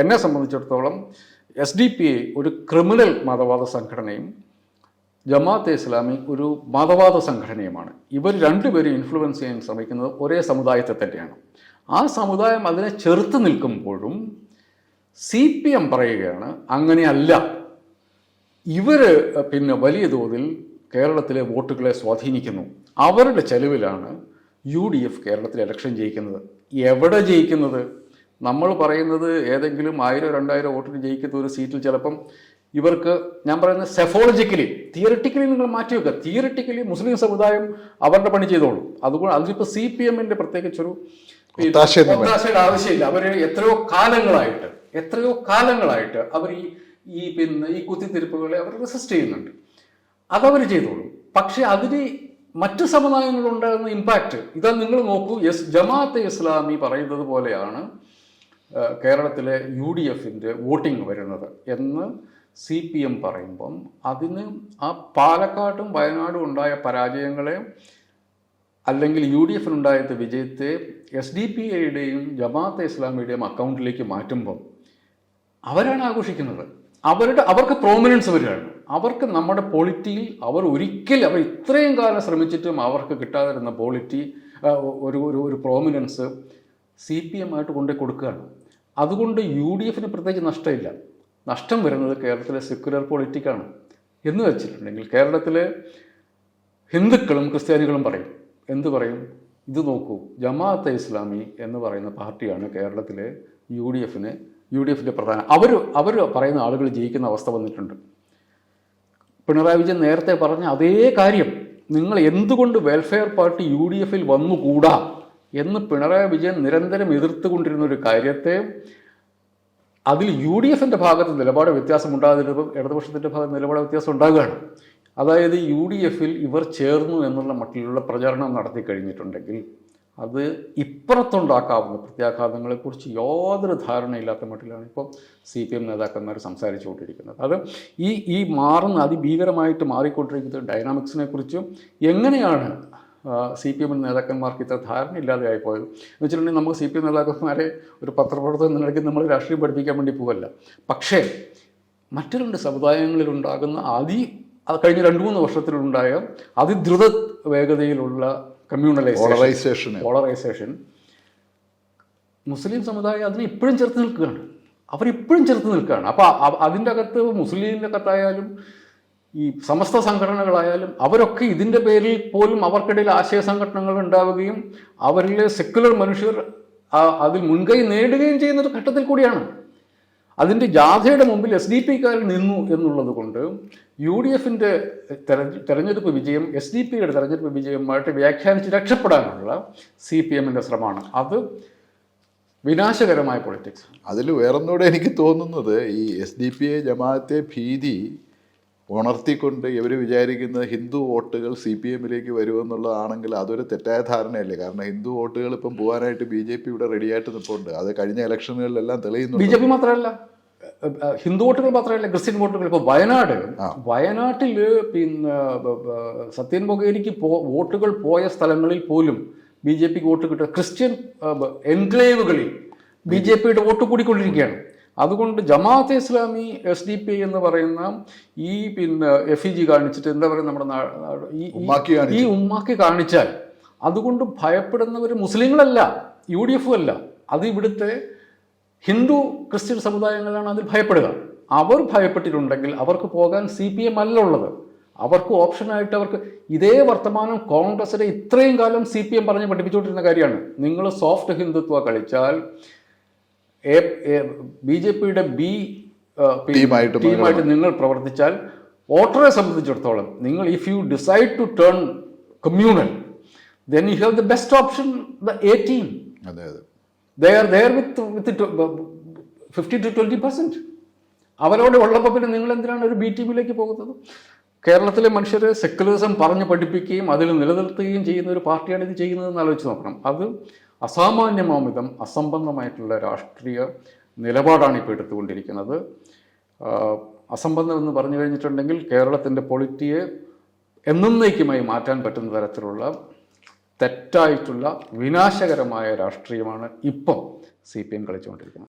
എന്നെ സംബന്ധിച്ചിടത്തോളം S D P I ഒരു ക്രിമിനൽ മതവാദ സംഘടനയും ജമാഅത്തെ ഇസ്ലാമി ഒരു മതവാദ സംഘടനയുമാണ്. ഇവർ രണ്ടുപേരും ഇൻഫ്ലുവൻസ് ചെയ്യാൻ ശ്രമിക്കുന്നത് ഒരേ സമുദായത്തെ തന്നെയാണ്. ആ സമുദായം അതിനെ ചെറുത്ത് നിൽക്കുമ്പോഴും സി പി എം പറയുകയാണ് അങ്ങനെയല്ല. ഇവർ പിന്നെ വലിയ തോതിൽ കേരളത്തിലെ വോട്ടുകളെ സ്വാധീനിക്കുന്നു. അവരുടെ ചെലവിലാണ് യു ഡി എഫ് കേരളത്തിൽ ഇലക്ഷൻ ജയിക്കുന്നത്. എവിടെ ജയിക്കുന്നത്? നമ്മൾ പറയുന്നത് ഏതെങ്കിലും ആയിരം രണ്ടായിരം വോട്ടിന് ജയിക്കുന്ന ഒരു സീറ്റിൽ ചിലപ്പം ഇവർക്ക് ഞാൻ പറയുന്നത് സെഫോളജിക്കലി തിയറിറ്റിക്കലി നിങ്ങൾ മാറ്റി വെക്കുക തിയറിറ്റിക്കലി മുസ്ലിം സമുദായം അവരുടെ പണി ചെയ്തോളൂ. അതുകൊണ്ട് അതിലിപ്പോൾ സി പി എമ്മിന്റെ പ്രത്യേകിച്ചൊരു ഒത്താശയുടെ ആവശ്യമില്ല. അവർ എത്രയോ കാലങ്ങളായിട്ട് എത്രയോ കാലങ്ങളായിട്ട് അവർ ഈ ഈ പിന്നെ ഈ കുത്തിത്തിരിപ്പുകളെ അവർ റെസിസ്റ്റ് ചെയ്യുന്നുണ്ട്. അതവർ ചെയ്തോളൂ. പക്ഷേ അതിന് മറ്റു സമുദായങ്ങളുണ്ടാകുന്ന ഇമ്പാക്റ്റ് ഇതാ നിങ്ങൾ നോക്കൂ എസ് ജമാഅത്തെ ഇസ്ലാമി പറയുന്നത് പോലെയാണ് കേരളത്തിലെ യു ഡി എഫിന്റെ വോട്ടിംഗ് വരുന്നത് എന്ന് സി പി എം പറയുമ്പം അതിന് ആ പാലക്കാട്ടും വയനാടും ഉണ്ടായ പരാജയങ്ങളെ അല്ലെങ്കിൽ യു ഡി എഫിനുണ്ടായത് വിജയത്തെ എസ് ഡി പി എയുടെയും ജമാഅത്തെ ഇസ്ലാമിയുടെയും അക്കൗണ്ടിലേക്ക് മാറ്റുമ്പം അവരാണ് ആഘോഷിക്കുന്നത്. അവരുടെ അവർക്ക് പ്രോമിനൻസ് വരികയാണ്. അവർക്ക് നമ്മുടെ പോളിറ്റിയിൽ അവർ ഒരിക്കലും അവർ ഇത്രയും കാലം ശ്രമിച്ചിട്ടും അവർക്ക് കിട്ടാതിരുന്ന പോളിറ്റി ഒരു ഒരു ഒരു പ്രോമിനൻസ് സി പി എം ആയിട്ട് കൊണ്ടുപോയി കൊടുക്കുകയാണ്. അതുകൊണ്ട് യു ഡി എഫിന് പ്രത്യേകിച്ച് നഷ്ടമില്ല. നഷ്ടം വരുന്നത് കേരളത്തിലെ സെക്യുലർ പോളിറ്റിക്കാണ് എന്ന് വെച്ചിട്ടുണ്ടെങ്കിൽ കേരളത്തിലെ ഹിന്ദുക്കളും ക്രിസ്ത്യാനികളും പറയും. എന്ത് പറയും? ഇത് നോക്കൂ ജമാഅത്തെ ഇസ്ലാമി എന്ന് പറയുന്ന പാർട്ടിയാണ് കേരളത്തിലെ യു ഡി എഫിന് യു ഡി എഫിന്റെ പ്രധാന അവർ അവർ പറയുന്ന ആളുകൾ ജയിക്കുന്ന അവസ്ഥ വന്നിട്ടുണ്ട്. പിണറായി വിജയൻ നേരത്തെ പറഞ്ഞ അതേ കാര്യം. നിങ്ങൾ എന്തുകൊണ്ട് വെൽഫെയർ പാർട്ടി യു ഡി എഫിൽ വന്നുകൂടാ? എന്ന് പിണറായി വിജയൻ നിരന്തരം എതിർത്തുകൊണ്ടിരുന്ന ഒരു കാര്യത്തെ അതിൽ യു ഡി എഫിന്റെ ഭാഗത്ത് നിലപാട് വ്യത്യാസം ഉണ്ടാകുന്നതിപ്പോൾ ഇടതുപക്ഷത്തിന്റെ ഭാഗത്ത് നിലപാട് വ്യത്യാസം ഉണ്ടാകുകയാണ്. അതായത് യു ഡി എഫിൽ ഇവർ ചേർന്നു എന്നുള്ള മട്ടിലുള്ള പ്രചാരണം നടത്തി കഴിഞ്ഞിട്ടുണ്ടെങ്കിൽ അത് ഇപ്പുറത്തുണ്ടാക്കാവുന്ന പ്രത്യാഘാതങ്ങളെക്കുറിച്ച് യാതൊരു ധാരണയില്ലാത്ത മട്ടിലാണ് ഇപ്പോൾ സി പി എം നേതാക്കന്മാർ സംസാരിച്ചുകൊണ്ടിരിക്കുന്നത്. അത് ഈ ഈ മാറുന്ന അതിഭീകരമായിട്ട് മാറിക്കൊണ്ടിരിക്കുന്ന ഡൈനാമിക്സിനെ കുറിച്ചും എങ്ങനെയാണ് സി പി എമ്മിന്റെ നേതാക്കന്മാർക്ക് ഇത്ര ധാരണയില്ലാതെ ആയിപ്പോയത്. എന്ന് വെച്ചിട്ടുണ്ടെങ്കിൽ നമുക്ക് സി പി എം നേതാക്കന്മാരെ ഒരു പത്രപ്രവർത്തകൻ നിലയ്ക്ക് നമ്മൾ രാഷ്ട്രീയം പഠിപ്പിക്കാൻ വേണ്ടി പോകല്ല പക്ഷേ മറ്റു രണ്ട് സമുദായങ്ങളിലുണ്ടാകുന്ന അതി കഴിഞ്ഞ രണ്ട് മൂന്ന് വർഷത്തിലുണ്ടായ അതിദ്രുത വേഗതയിലുള്ള കമ്മ്യൂണലൈസേഷൻ പോളറൈസേഷൻ പോളറൈസേഷൻ മുസ്ലിം സമുദായം അതിനെ ഇപ്പോഴും ചേർത്ത് നിൽക്കുകയാണ്. അവരിപ്പോഴും ചേർത്ത് നിൽക്കുകയാണ്. അപ്പോൾ അതിന്റെ അകത്ത് മുസ്ലിമിന്റെ അകത്തായാലും ഈ സമസ്ത സംഘടനകളായാലും അവരൊക്കെ ഇതിന്റെ പേരിൽ പോലും അവർക്കിടയിൽ ആശയ സംഘടനകൾ ഉണ്ടാവുകയും അവരിലെ സെക്കുലർ മനുഷ്യർ അതിൽ മുൻകൈ നേടുകയും ചെയ്യുന്ന ഒരു ഘട്ടത്തിൽ കൂടിയാണ്. അതിന്റെ ജാഥയുടെ മുമ്പിൽ എസ് ഡി പിക്കാർ നിന്നു എന്നുള്ളത് കൊണ്ട് യു ഡി എഫിന്റെ തെരഞ്ഞെടുപ്പ് വിജയം എസ് ഡി പിയുടെ തെരഞ്ഞെടുപ്പ് വിജയമായിട്ട് വ്യാഖ്യാനിച്ച് രക്ഷപ്പെടാനുള്ള സി പി എമ്മിന്റെ ശ്രമമാണ്. അത് വിനാശകരമായ പൊളിറ്റിക്സ് അതിൽ വേറൊന്നുകൂടെ എനിക്ക് തോന്നുന്നത് ഈ S D P A Jamaat-e ഭീതി ഉണർത്തിക്കൊണ്ട് ഇവർ വിചാരിക്കുന്നത് ഹിന്ദു വോട്ടുകൾ സി പി എമ്മിലേക്ക് വരുമെന്നുള്ളതാണെങ്കിൽ അതൊരു തെറ്റായ ധാരണയല്ലേ? കാരണം ഹിന്ദു വോട്ടുകൾ ഇപ്പം പോകാനായിട്ട് ബി ജെ പി ഇവിടെ റെഡിയായിട്ട് നിൽപ്പുണ്ട് അത് കഴിഞ്ഞ ഇലക്ഷനുകളിലെല്ലാം തെളിയുന്നു ബി ജെ പി മാത്രമല്ല. ഹിന്ദു വോട്ടുകൾ മാത്രമല്ല ക്രിസ്ത്യൻ വോട്ടുകൾ. ഇപ്പോൾ വയനാട്. വയനാട്ടിൽ പിന്നെ സത്യൻ ബൊഗേരിക്ക് പോ വോട്ടുകൾ പോയ സ്ഥലങ്ങളിൽ പോലും ബി ജെ പിക്ക് വോട്ട് കിട്ടുക. ക്രിസ്ത്യൻ എൻക്ലേവുകളിൽ ബി ജെ പിയുടെ വോട്ട് കൂടിക്കൊണ്ടിരിക്കുകയാണ്. അതുകൊണ്ട് Jamaat-e Islami S D P എന്ന് പറയുന്ന ഈ പിന്നെ എഫ് ഇ ജി കാണിച്ചിട്ട് എന്താ പറയുക നമ്മുടെ ഈ- ഉമ്മാക്കി കാണിച്ചാൽ അതുകൊണ്ട് ഭയപ്പെടുന്നവർ മുസ്ലിങ്ങളല്ല യു ഡി എഫും അല്ല. അത് ഇവിടുത്തെ ഹിന്ദു ക്രിസ്ത്യൻ സമുദായങ്ങളാണ് അതിൽ ഭയപ്പെടുക. അവർ ഭയപ്പെട്ടിട്ടുണ്ടെങ്കിൽ അവർക്ക് പോകാൻ സി പി എം അല്ല ഉള്ളത്. അവർക്ക് ഓപ്ഷനായിട്ട് അവർക്ക് ഇതേ വർത്തമാനം കോൺഗ്രസിനെ ഇത്രയും കാലം സി പി എം പറഞ്ഞ് പഠിപ്പിച്ചുകൊണ്ടിരുന്ന കാര്യമാണ്. നിങ്ങൾ സോഫ്റ്റ് ഹിന്ദുത്വ കളിച്ചാൽ ബി ജെ പിയുടെ ബി ടീമായിട്ട് ടീമായിട്ട് നിങ്ങൾ പ്രവർത്തിച്ചാൽ വോട്ടറെ സംബന്ധിച്ചിടത്തോളം നിങ്ങൾ if you decide to turn communal then you have the best option the A team അതെ അതെ. They are with with fifty to twenty percent അവരോട് ഉള്ളപ്പോൾ പിന്നെ നിങ്ങൾ എന്തിനാണ് ഒരു ബി ടീമിലേക്ക് പോകുന്നത്? കേരളത്തിലെ മനുഷ്യരെ സെക്കുലറിസം പറഞ്ഞ് പഠിപ്പിക്കുകയും അതിൽ നിലനിർത്തുകയും ചെയ്യുന്ന ഒരു പാർട്ടിയാണ് ഇത് ചെയ്യുന്നതെന്ന് ആലോചിച്ച് നോക്കണം. അത് അസാമാന്യമാമിതം അസംബന്ധമായിട്ടുള്ള രാഷ്ട്രീയ നിലപാടാണ് ഇപ്പോൾ എടുത്തുകൊണ്ടിരിക്കുന്നത്. അസംബന്ധമെന്ന് പറഞ്ഞു കഴിഞ്ഞിട്ടുണ്ടെങ്കിൽ കേരളത്തിന്റെ പൊളിറ്റിയെ എന്നേക്കുമായി മാറ്റാൻ പറ്റുന്ന തരത്തിലുള്ള തെറ്റായിട്ടുള്ള വിനാശകരമായ രാഷ്ട്രീയമാണ് ഇപ്പം സി പി എം കളിച്ചുകൊണ്ടിരിക്കുന്നത്.